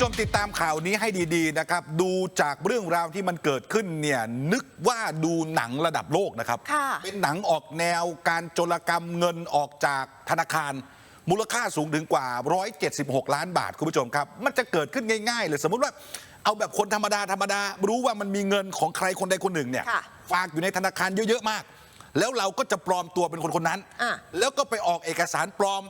ผู้ชมติดตามข่าวนี้ให้ดีๆนะครับ ดูจากเรื่องราวที่มันเกิดขึ้นเนี่ยนึกว่าดูหนังระดับโลกนะครับ ค่ะ เป็นหนังออกแนวการโจรกรรมเงินออกจากธนาคาร มูลค่าสูงถึงกว่า 176 ล้านบาท คุณผู้ชมครับ มันจะเกิดขึ้นง่าย ๆ เลยสมมุติว่าเอาแบบคนธรรมดาธรรมดา รู้ว่ามันมีเงินของใครคนใดคนหนึ่งเนี่ยค่ะฝากอยู่ในธนาคารเยอะๆมาก แล้วเราก็จะปลอมตัวเป็นคนคนนั้น อะ แล้วก็ไปออกเอกสารปลอม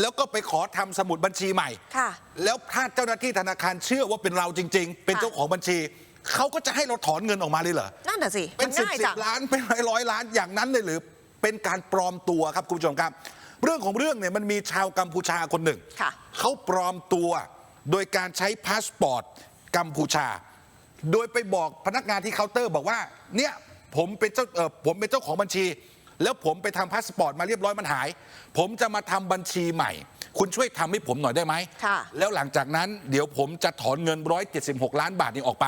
แล้วก็ไปขอทำสมุดบัญชีใหม่ ค่ะ แล้วถ้าเจ้าหน้าที่ธนาคารเชื่อว่าเป็นเราจริง ๆ เป็นค่ะเจ้าของบัญชี เขาก็จะให้เราถอนเงินออกมาเลยเหรอ นั่นน่ะสิ เป็นมัสิบง่ายสิจับงล้าน เป็นร้อยร้อยล้านอย่างนั้นเลยหรือ เป็นการปลอมตัวครับคุณผู้ชมครับ เรื่องของเรื่องเนี่ยมันมีชาวกัมพูชาคนหนึ่งค่ะเขาปลอมตัวโดยการใช้พาสปอร์ตกัมพูชา โดยไปบอกพนักงานที่เคาน์เตอร์บอกว่า เนี่ยผมเป็นเจ้าเออผมเป็นเจ้าของบัญชี แล้วผมไปทำพาสปอร์ตมาเรียบร้อยมันหาย ผมจะมาทำบัญชีใหม่ คุณช่วยทำให้ผมหน่อยได้ไหม ค่ะ แล้วหลังจากนั้นเดี๋ยวผมจะถอนเงิน 176 ล้านบาทนี้ออกไป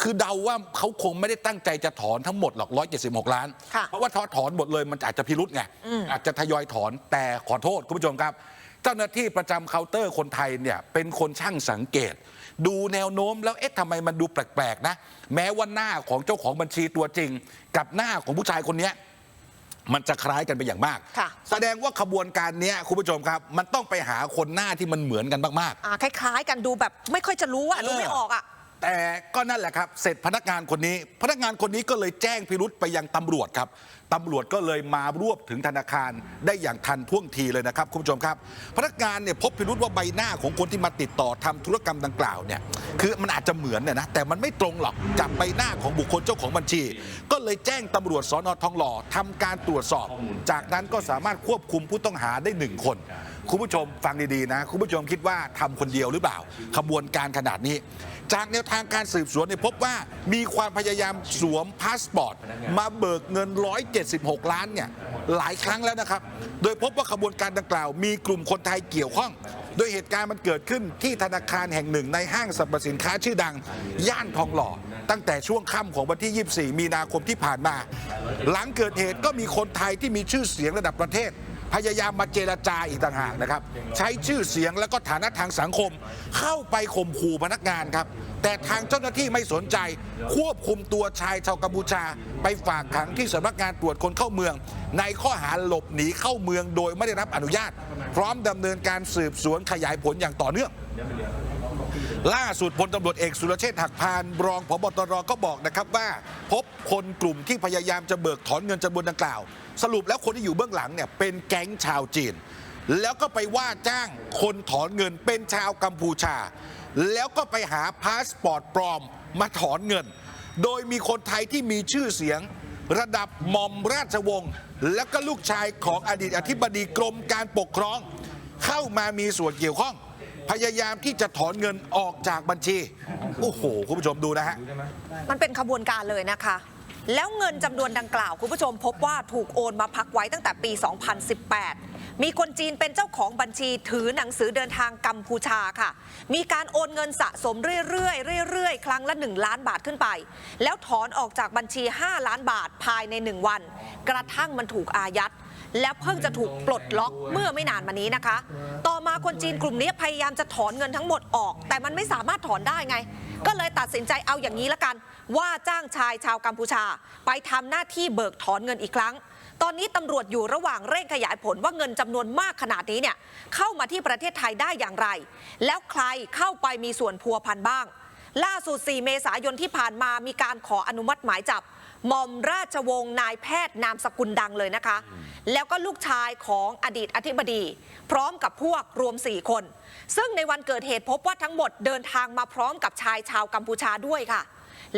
คือเดาว่าเขาคงไม่ได้ตั้งใจจะถอนทั้งหมดหรอก 176 ล้าน ค่ะ เพราะว่าถ้าถอนหมดเลยมันอาจจะพิรุษไง อาจจะทยอยถอน แต่ขอโทษคุณผู้ชมครับ เจ้าหน้าที่ประจำเคาน์เตอร์คนไทยเนี่ยเป็นคนช่างสังเกต ดูแนวโน้มแล้วเอ๊ะทำไมมันดูแปลกๆนะ แม้ว่าหน้าของเจ้าของบัญชีตัวจริง กับหน้าของผู้ชายคนเนี้ย มันจะคล้ายกันไปอย่างมากค่ะแสดงว่าขบวนการเนี้ยคุณผู้ชมครับ มันต้องไปหาคนหน้าที่มันเหมือนกันมากอ่าคล้ายๆ กันดูแบบไม่ค่อยจะรู้อะดูไม่ออกอะๆ แต่ก็นั่นแหละครับ เสร็จพนักงานคนนี้ พนักงานคนนี้ก็เลยแจ้งพิรุษไปยังตำรวจครับตำรวจก็เลยมารวบถึงธนาคารได้อย่างทันท่วงทีเลยนะครับคุณผู้ชมครับ พนักงานเนี่ยพบพิรุษว่าใบหน้าของคนที่มาติดต่อทำธุรกรรมดังกล่าวเนี่ยคือมันอาจจะเหมือนเนี่ยนะแต่มันไม่ตรงหรอกกับใบหน้าของบุคคลเจ้าของบัญชี ก็เลยแจ้งตำรวจสอนอทองหล่อทำการตรวจสอบ จากนั้นก็สามารถควบคุมผู้ต้องหาได้หนึ่งคนคุณผู้ชมฟังดีๆนะคุณผู้ชมคิดว่าทำคนเดียวหรือเปล่า ขบวนการขนาดนี้ จากแนวทางการสืบสวนเนี่ยพบว่ามีความพยายามสวมพาสปอร์ต มาเบิกเงิน 176 ล้านเนี่ยหลายครั้งแล้วนะครับ โดยพบว่าขบวนการดังกล่าว มีกลุ่มคนไทยเกี่ยวข้อง โดยเหตุการณ์มันเกิดขึ้นที่ธนาคารแห่งหนึ่งในห้างสรรพสินค้าชื่อดัง ย่านทองหล่อ ตั้งแต่ช่วงค่ำของวันที่ 24 มีนาคมที่ผ่านมา หลังเกิดเหตุก็มีคนไทยที่มีชื่อเสียงระดับประเทศ พยายามมาเจรจาอีกต่างหากนะครับ ใช้ชื่อเสียงแล้วก็ฐานะทางสังคม เข้าไปข่มขู่พนักงานครับ แต่ทางเจ้าหน้าที่ไม่สนใจ ควบคุมตัวชายชาวกัมพูชา ไปฝากขังที่สำนักงานตรวจคนเข้าเมือง ในข้อหาหลบหนีเข้าเมืองโดยไม่ได้รับอนุญาต พร้อมดำเนินการสืบสวนขยายผลอย่างต่อเนื่อง ล่าสุดพลตำรวจเอกสุรเชษฐ์หักพานรองพบตรก็บอกนะครับว่า พบคนกลุ่มที่พยายามจะเบิกถอนเงินจำนวนดังกล่าว สรุปแล้วคนที่อยู่เบื้องหลังเนี่ยเป็นแก๊งชาวจีน แล้วก็ไปว่าจ้างคนถอนเงินเป็นชาวกัมพูชา แล้วก็ไปหาพาสปอร์ตปลอมมาถอนเงิน โดยมีคนไทยที่มีชื่อเสียง ระดับหม่อมราชวงศ์และก็ลูกชายของอดีตอธิบดีกรมการปกครอง เข้ามามีส่วนเกี่ยวข้อง พยายามที่จะถอนเงินออกจากบัญชี โอ้โห คุณผู้ชมดูนะฮะ มันเป็นขบวนการเลยนะคะ แล้วเงินจำนวนดังกล่าว คุณผู้ชมพบว่าถูกโอนมาพักไว้ตั้งแต่ปี 2018 มีคนจีนเป็นเจ้าของบัญชีถือหนังสือเดินทางกัมพูชาค่ะ มีการโอนเงินสะสมเรื่อยๆเรื่อยๆ ครั้งละ 1 ล้านบาทขึ้นไป แล้วถอนออกจากบัญชี 5 ล้านบาทภายใน 1 วัน กระทั่งมันถูกอายัด แล้วเพิ่งจะถูกปลดล็อกเมื่อไม่นานมานี้นะคะ ต่อมาคนจีนกลุ่มนี้พยายามจะถอนเงินทั้งหมดออก แต่มันไม่สามารถถอนได้ไง ก็เลยตัดสินใจเอาอย่างนี้ละกัน ว่าจ้างชายชาวกัมพูชา ไปทำหน้าที่เบิกถอนเงินอีกครั้ง ตอนนี้ตำรวจอยู่ระหว่างเร่งขยายผลว่าเงินจำนวนมากขนาดนี้เนี่ยเข้ามาที่ประเทศไทยได้อย่างไร แล้วใครเข้าไปมีส่วนพัวพันบ้าง ล่าสุด 4 เมษายนที่ผ่านมามีการขออนุมัติหมายจับ หม่อมราชวงศ์นายแพทย์นามสกุลดังเลยนะคะ แล้วก็ลูกชายของอดีตอธิบดี พร้อมกับพวกรวม 4 คน ซึ่งในวันเกิดเหตุพบว่าทั้งหมดเดินทางมาพร้อมกับชายชาวกัมพูชาด้วยค่ะ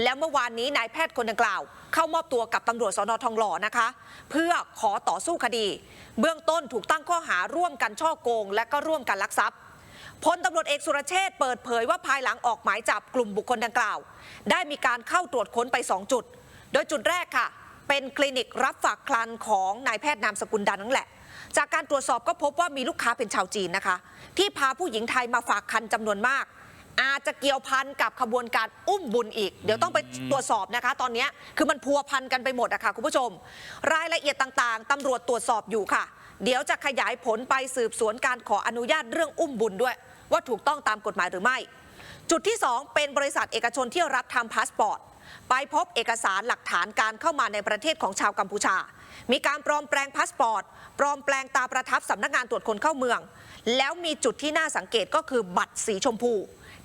แล้วเมื่อวานนี้นายแพทย์คนดังกล่าว เข้ามอบตัวกับตำรวจสนทองหล่อนะคะ เพื่อขอต่อสู้คดี เบื้องต้นถูกตั้งข้อหาร่วมกันช่อโกง และก็ร่วมกันลักทรัพย์พลตำรวจเอกสุรเชษฐ์เปิดเผยว่าภายหลังออกหมายจับกลุ่มบุคคลดังกล่าว ได้มีการเข้าตรวจค้นไป 2 จุด โดยจุดแรกค่ะ เป็นคลินิกรับฝากคลันของนายแพทย์นามสกุลดันนั่นแหละ จากการตรวจสอบก็พบว่ามีลูกค้าเป็นชาวจีนนะคะ ที่พาผู้หญิงไทยมาฝากคันจำนวนมาก อาจจะเกี่ยวพันกับขบวนการอุ้มบุญอีก เดี๋ยวต้องไปตรวจสอบนะคะ ตอนนี้คือมันพัวพันกันไปหมดอะค่ะคุณผู้ชม รายละเอียดต่างๆตำรวจตรวจสอบอยู่ค่ะ เดี๋ยวจะขยายผลไปสืบสวนการขออนุญาตเรื่องอุ้มบุญด้วย ว่าถูกต้องตามกฎหมายหรือไม่ จุดที่ 2 เป็นบริษัทเอกชนที่รับทำพาสปอร์ต ไปพบเอกสารหลักฐานการเข้ามาในประเทศของชาวกัมพูชา มีการปลอมแปลงพาสปอร์ต ปลอมแปลงตาประทับสำนักงานตรวจคนเข้าเมือง แล้วมีจุดที่น่าสังเกตก็คือบัตรสีชมพู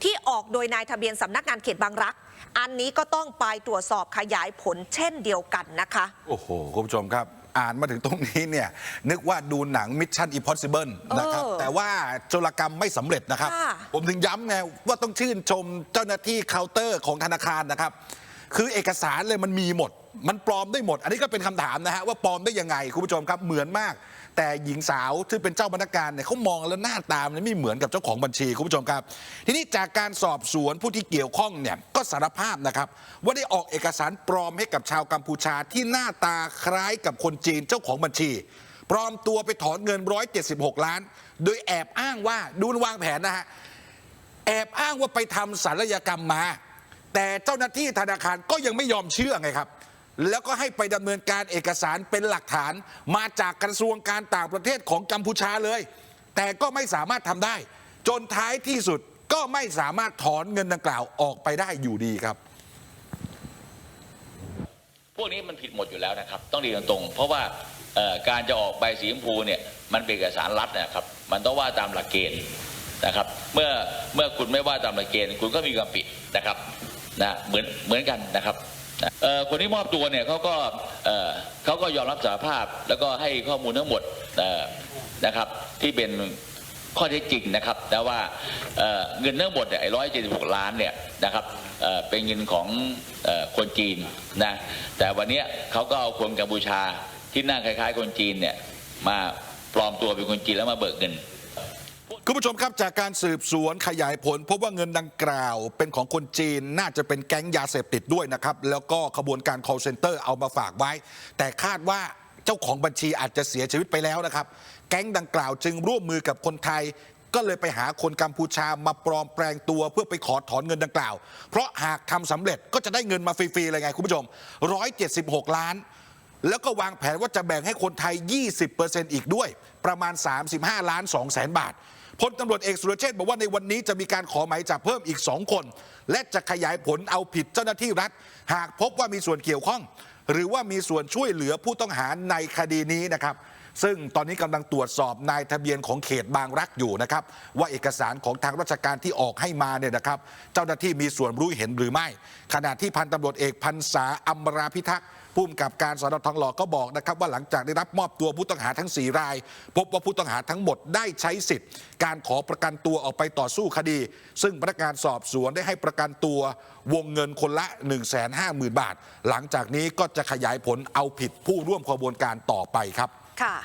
ที่ออกโดยนายทะเบียนสำนักงานเขตบางรัก อันนี้ก็ต้องไปตรวจสอบขยายผลเช่นเดียวกันนะคะ โอ้โห คุณผู้ชมครับอ่านมาถึงตรงนี้เนี่ย นึกว่าดูหนัง Mission Impossible นะครับเออแต่ว่าโจรกรรมไม่สำเร็จนะครับค่ะผมถึงย้ำไงว่าต้องชื่นชมเจ้าหน้าที่เคาน์เตอร์ของธนาคารนะครับ คือเอกสารเลยมันมีหมด มันปลอมได้หมด อันนี้ก็เป็นคำถามนะฮะว่าปลอมได้ยังไงคุณผู้ชมครับเหมือนมาก แต่หญิงสาวที่เป็นเจ้าพนักงานเนี่ยเขามองแล้วหน้าตามันไม่เหมือนกับเจ้าของบัญชีคุณผู้ชมครับ ทีนี้จากการสอบสวนผู้ที่เกี่ยวข้องเนี่ยก็สารภาพนะครับ ว่าได้ออกเอกสารปลอมให้กับชาวกัมพูชาที่หน้าตาคล้ายกับคนจีนเจ้าของบัญชีปลอมตัวไปถอนเงิน 176 ล้าน โดยแอบอ้างว่าดูวางแผนนะฮะแอบอ้างว่าไปทำศัลยกรรมมา แต่เจ้าหน้าที่ธนาคารก็ยังไม่ยอมเชื่อไงครับ แล้วก็ให้ไปดำเนินการเอกสารเป็นหลักฐานมาจากกระทรวงการต่างประเทศของกัมพูชาเลย แต่ก็ไม่สามารถทำได้ จนท้ายที่สุดก็ไม่สามารถถอนเงินดังกล่าวออกไปได้อยู่ดีครับพวกนี้มันผิดหมดอยู่แล้วนะครับ ต้องเรียนตรงเพราะว่าการจะออกใบสีชมพูเนี่ยมันเป็นเอกสารรัฐนะครับ มันต้องว่าตามหลักเกณฑ์นะครับ เมื่อเมื่อคุณไม่ว่าตามหลักเกณฑ์คุณก็มีความผิดนะครับ นะเหมือนเหมือนกันนะครับคนที่มอบตัวเนี่ยเขาก็เขาก็ยอมรับสารภาพแล้วก็ให้ข้อมูลทั้งหมดนะครับ ที่เป็นข้อเท็จจริงนะครับแต่ว่าเเงินทั้งหมดเนี่ยร้อยเจ็ดสิบหกล้านเนี่ยนะครับเเป็นเงินของอคนจีนนะแต่วันนี้เขาก็เอาคนกัมพูชาที่หน้าคล้ายๆ คนจีนเนี่ยมาปลอมตัวเป็นคนจีนแล้วมาเบิกเงิน คุณผู้ชมครับจากการสืบสวนขยายผล พบว่าเงินดังกล่าว เป็นของคนจีนน่าจะเป็นแก๊งยาเสพติดด้วยนะครับ แล้วก็ขบวนการ call center เอามาฝากไว้ แต่คาดว่าเจ้าของบัญชีอาจจะเสียชีวิตไปแล้วนะครับ แก๊งดังกล่าวจึงร่วมมือกับคนไทย ก็เลยไปหาคนกัมพูชามาปลอมแปลงตัวเพื่อไปขอถอนเงินดังกล่าว เพราะหากทำสำเร็จก็จะได้เงินมาฟรีๆเลยไงคุณผู้ชม 176 ล้านแล้วก็วางแผนว่าจะแบ่งให้คนไทย 20%อีกด้วย ประมาณ 35 ล้าน2แสนบาท พลตำรวจเอกสุรเชษฐ์บอกว่าในวันนี้จะมีการขอหมายจับเพิ่มอีก 2 คน และจะขยายผลเอาผิดเจ้าหน้าที่รัฐ หากพบว่ามีส่วนเกี่ยวข้อง หรือว่ามีส่วนช่วยเหลือผู้ต้องหาในคดีนี้นะครับซึ่งตอนนี้กำลังตรวจสอบนายทะเบียนของเขตบางรักอยู่นะครับ ว่าเอกสารของทางราชการที่ออกให้มาเนี่ยนะครับ เจ้าหน้าที่มีส่วนรู้เห็นหรือไม่ ขณะที่พันตำรวจเอกพันษาอัมราพิทักษ์ ผู้กำกับการสนทองหล่อก็บอกนะครับว่าหลังจากได้รับมอบตัวผู้ต้องหาทั้ง 4 ราย พบว่าผู้ต้องหาทั้งหมดได้ใช้สิทธิ์ การขอประกันตัวออกไปต่อสู้คดี ซึ่งพนักงานสอบสวนได้ให้ประกันตัววงเงินคนละ 1 5 0 0 0 0 บาท หลังจากนี้ก็จะขยายผลเอาผิดผู้ร่วมขบวนการต่อไปครับ ค่ะ